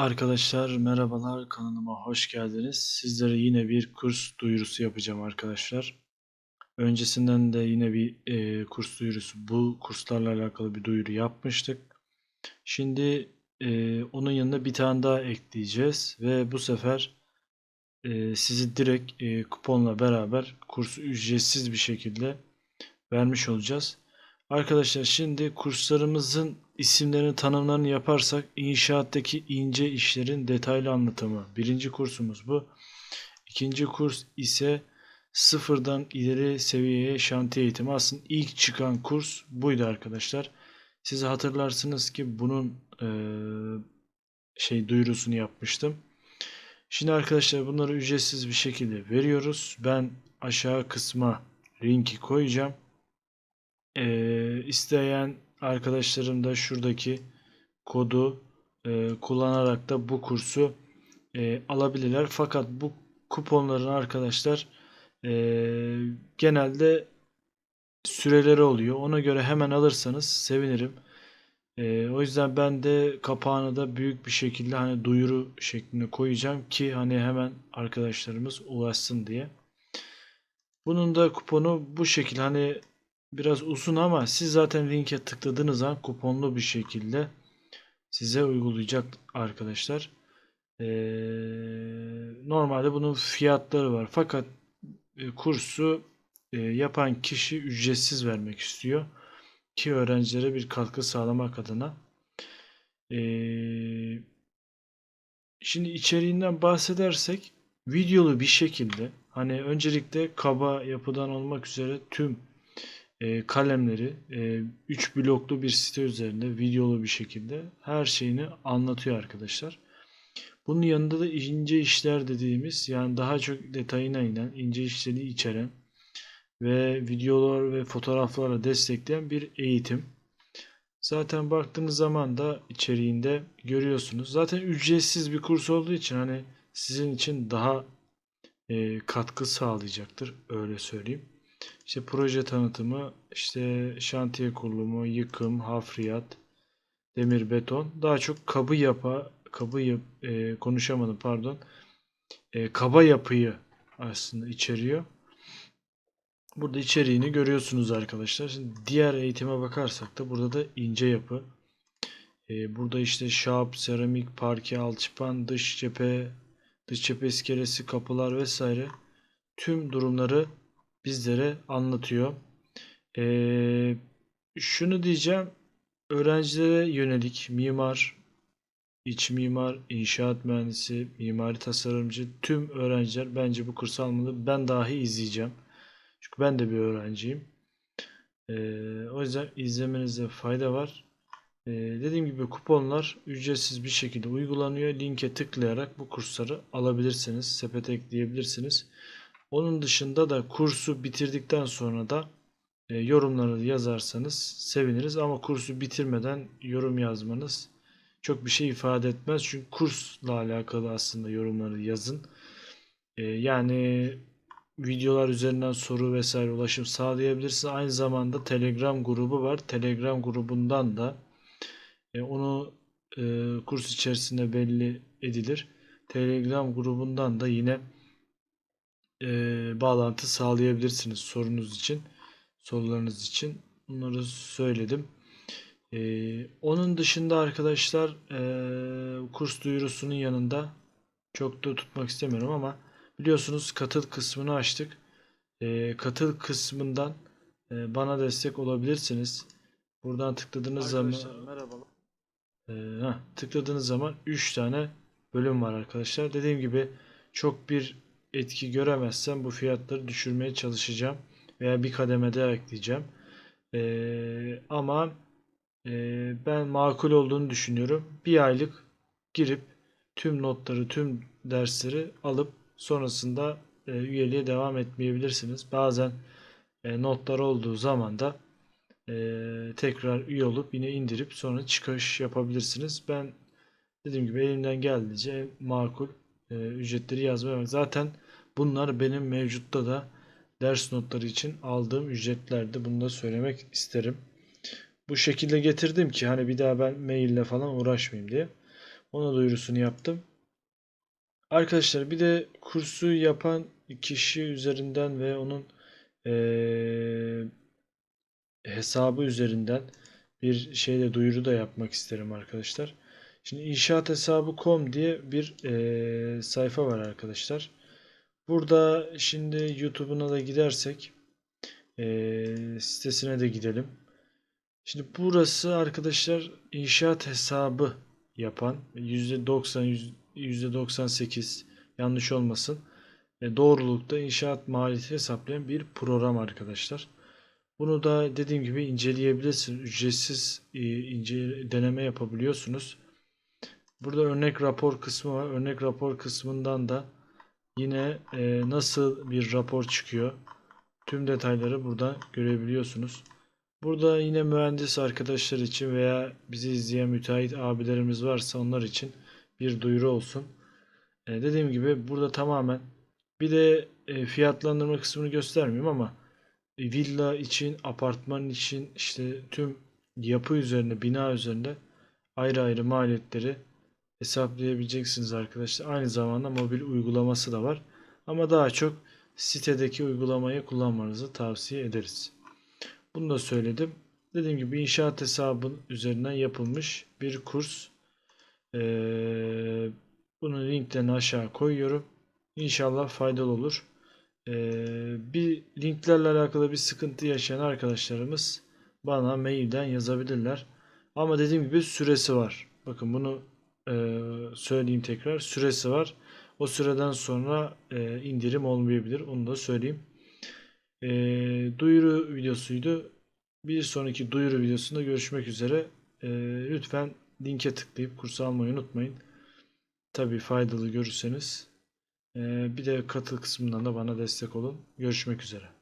Arkadaşlar merhabalar kanalıma hoş geldiniz. Sizlere yine bir kurs duyurusu yapacağım arkadaşlar. Öncesinden de yine bir e, kurs duyurusu bu kurslarla alakalı bir duyuru yapmıştık. Şimdi e, onun yanına bir tane daha ekleyeceğiz ve bu sefer e, sizi direkt e, kuponla beraber kursu ücretsiz bir şekilde vermiş olacağız. Arkadaşlar şimdi kurslarımızın isimlerini tanımlarını yaparsak inşaattaki ince işlerin detaylı anlatımı. Birinci kursumuz bu. İkinci kurs ise sıfırdan ileri seviyeye şantiye eğitimi. Aslında ilk çıkan kurs buydu arkadaşlar. Siz hatırlarsınız ki bunun eee, şey duyurusunu yapmıştım. Şimdi arkadaşlar bunları ücretsiz bir şekilde veriyoruz. Ben aşağı kısma linki koyacağım. Ee, isteyen arkadaşlarım da şuradaki kodu e, kullanarak da bu kursu e, alabilirler. Fakat bu kuponların arkadaşlar e, genelde süreleri oluyor. Ona göre hemen alırsanız sevinirim. E, o yüzden ben de kapağını da büyük bir şekilde hani duyuru şeklinde koyacağım ki hani hemen arkadaşlarımız ulaşsın diye. Bunun da kuponu bu şekil hani biraz uzun ama siz zaten linke tıkladığınız zaman kuponlu bir şekilde size uygulayacak arkadaşlar. Ee, normalde bunun fiyatları var. Fakat e, kursu e, yapan kişi ücretsiz vermek istiyor. Ki öğrencilere bir katkı sağlamak adına. Ee, şimdi içeriğinden bahsedersek videolu bir şekilde hani öncelikle kaba yapıdan olmak üzere tüm e, kalemleri 3 bloklu bir site üzerinde videolu bir şekilde her şeyini anlatıyor arkadaşlar. Bunun yanında da ince işler dediğimiz yani daha çok detayına inen ince işleri içeren ve videolar ve fotoğraflarla destekleyen bir eğitim. Zaten baktığınız zaman da içeriğinde görüyorsunuz. Zaten ücretsiz bir kurs olduğu için hani sizin için daha e, katkı sağlayacaktır öyle söyleyeyim. İşte proje tanıtımı, işte şantiye kurulumu, yıkım, hafriyat, demir, beton. Daha çok kabı yapa, kabı yap, e, konuşamadım pardon. E, kaba yapıyı aslında içeriyor. Burada içeriğini görüyorsunuz arkadaşlar. Şimdi diğer eğitime bakarsak da burada da ince yapı. E, burada işte şap, seramik, parke, alçıpan, dış cephe, dış cephe iskelesi, kapılar vesaire tüm durumları bizlere anlatıyor. Ee, şunu diyeceğim. Öğrencilere yönelik mimar, iç mimar, inşaat mühendisi, mimari tasarımcı tüm öğrenciler bence bu kursu almalı. Ben dahi izleyeceğim. Çünkü ben de bir öğrenciyim. Ee, o yüzden izlemenize fayda var. Ee, dediğim gibi kuponlar ücretsiz bir şekilde uygulanıyor. Linke tıklayarak bu kursları alabilirsiniz. Sepete ekleyebilirsiniz. Onun dışında da kursu bitirdikten sonra da e, yorumları yazarsanız seviniriz. Ama kursu bitirmeden yorum yazmanız çok bir şey ifade etmez. Çünkü kursla alakalı aslında yorumları yazın. E, yani videolar üzerinden soru vesaire ulaşım sağlayabilirsiniz. Aynı zamanda Telegram grubu var. Telegram grubundan da e, onu e, kurs içerisinde belli edilir. Telegram grubundan da yine e, bağlantı sağlayabilirsiniz sorunuz için, sorularınız için. Bunları söyledim. E, onun dışında arkadaşlar e, kurs duyurusunun yanında çok da tutmak istemiyorum ama biliyorsunuz katıl kısmını açtık. E, katıl kısmından e, bana destek olabilirsiniz. Buradan tıkladığınız Arkadaşlar, zaman merhabalar. ee, heh, tıkladığınız zaman 3 tane bölüm var arkadaşlar. Dediğim gibi çok bir etki göremezsem bu fiyatları düşürmeye çalışacağım. Veya bir kademe daha ekleyeceğim. Ee, ama e, ben makul olduğunu düşünüyorum. Bir aylık girip tüm notları, tüm dersleri alıp sonrasında e, üyeliğe devam etmeyebilirsiniz. Bazen e, notlar olduğu zaman da e, tekrar üye olup yine indirip sonra çıkış yapabilirsiniz. Ben dediğim gibi elimden geldiğince makul e, ücretleri yazmaya. Zaten bunlar benim mevcutta da ders notları için aldığım ücretlerdi. Bunu da söylemek isterim. Bu şekilde getirdim ki hani bir daha ben maille falan uğraşmayayım diye. Ona duyurusunu yaptım. Arkadaşlar bir de kursu yapan kişi üzerinden ve onun eee, hesabı üzerinden bir şeyde duyuru da yapmak isterim arkadaşlar. Şimdi inşaat hesabı.com diye bir eee, sayfa var arkadaşlar. Burada şimdi YouTube'una da gidersek eee, sitesine de gidelim. Şimdi burası arkadaşlar inşaat hesabı yapan %90 yüz- %98 yanlış olmasın e, doğrulukta inşaat maliyeti hesaplayan bir program arkadaşlar. Bunu da dediğim gibi inceleyebilirsiniz. Ücretsiz e, ince deneme yapabiliyorsunuz. Burada örnek rapor kısmı var. Örnek rapor kısmından da yine e, nasıl bir rapor çıkıyor tüm detayları burada görebiliyorsunuz. Burada yine mühendis arkadaşlar için veya bizi izleyen müteahhit abilerimiz varsa onlar için bir duyuru olsun. E, dediğim gibi burada tamamen bir de e, fiyatlandırma kısmını göstermiyorum ama e, villa için, apartman için işte tüm yapı üzerine, bina üzerinde ayrı ayrı maliyetleri hesaplayabileceksiniz arkadaşlar. Aynı zamanda mobil uygulaması da var. Ama daha çok sitedeki uygulamayı kullanmanızı tavsiye ederiz. Bunu da söyledim. Dediğim gibi inşaat hesabın üzerinden yapılmış bir kurs. Ee, bunun linklerini aşağı koyuyorum. İnşallah faydalı olur. Ee, bir linklerle alakalı bir sıkıntı yaşayan arkadaşlarımız bana mailden yazabilirler. Ama dediğim gibi süresi var. Bakın bunu e, söyleyeyim tekrar. Süresi var. O süreden sonra e, indirim olmayabilir. Onu da söyleyeyim. E, duyuru videosuydu. Bir sonraki duyuru videosunda görüşmek üzere. E, lütfen linke tıklayıp kursu almayı unutmayın. Tabii faydalı görürseniz. E, bir de katıl kısmından da bana destek olun. Görüşmek üzere.